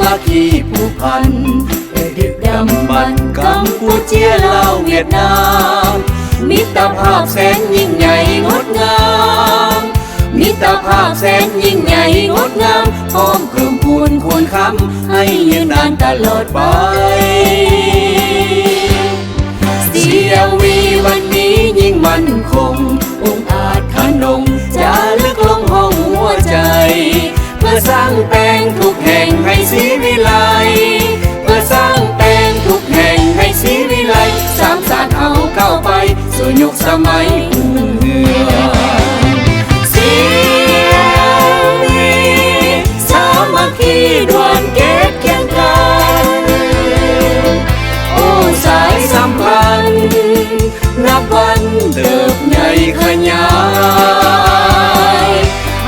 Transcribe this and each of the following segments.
มาคคีผู้พันเด็กดำมันกัมพูเจียลาวเวียดนาม มิตรภาพแสนยิ่งใหญ่งดงาม มิตรภาพแสนยิ่งใหญ่งดงามพร้อมกลุ่มพูนควรคำให้ยืนนานตลอดไปเสียวีวันนี้ยิ่งมั่นคง องอาจขนงจะลึกลงห้องหัวใจ เพื่อสร้างแปลงทุก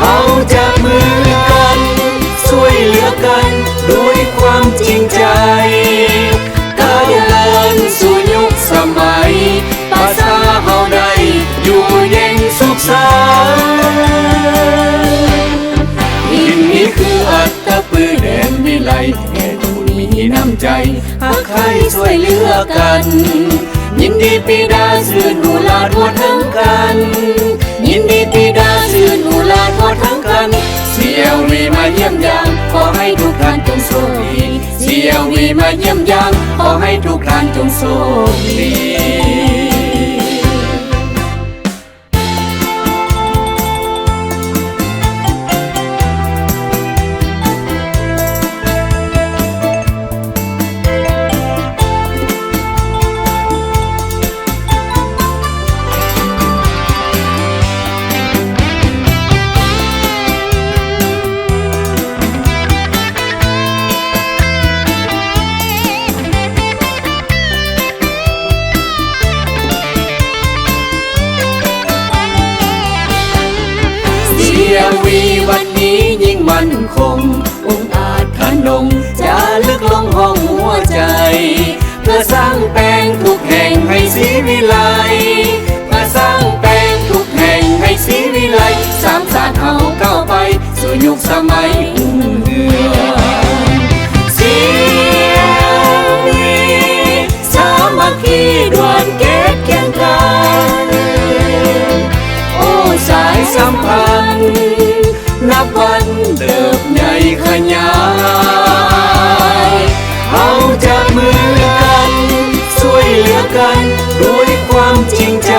เอาจากมือกันช่วยเหลือกันด้วยความจริงใจก้าวเดินสู่ยุคสมัยภาษาเฮาได้อยู่เย็นสุขสัน ปือแดนวิไลแก่คุณมีน้ำใจหากใครช่วยเหลือกัน ยินดีปีดาสื่นหูลาทั่วทั้งกัน ยินดีปีดาสื่นหูลาทั่วทั้งกันเสียววีมาเยี่ยมยามขอให้ทุกท่านจงโชคดีเสียววีมาเยี่ยมยามขอให้ทุกท่านจงโชคดี วี วันนี้ยิ่งมั่นคง องอาจขนงจะลึกลงห้องหัวใจ เพื่อสร้างแปลงทุกแห่งให้สีวิไลเพื่อสร้างแปลงทุกแห่งให้สีวิไลสามสารเอาก้าวไป สู่ยุคสมัยรุ่งเรืองเสียวีสามัคคีด่วนเกตเคียงกันโอ้สายสัมพันธ์ กันด้วยความจริงใจ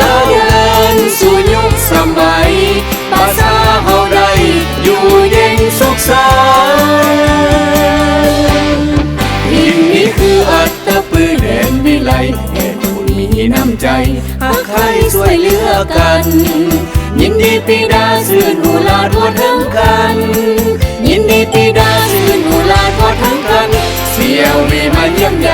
ก้าวเดินสู่ยุคสมัยภาษาเฮาได้อยู่เย็นสุขสันต์ยิ่งนี้คืออัตปือแดนวิไลแก่คุณมีน้ำใจหากใครช่วยเหลือกัน ยินดีปีดาสื่นหูลาทั่วทั้งกัน ยินดีปีดาสื่นหูลาทั่วทั้งกันเสียววีมาเยี่ยมยา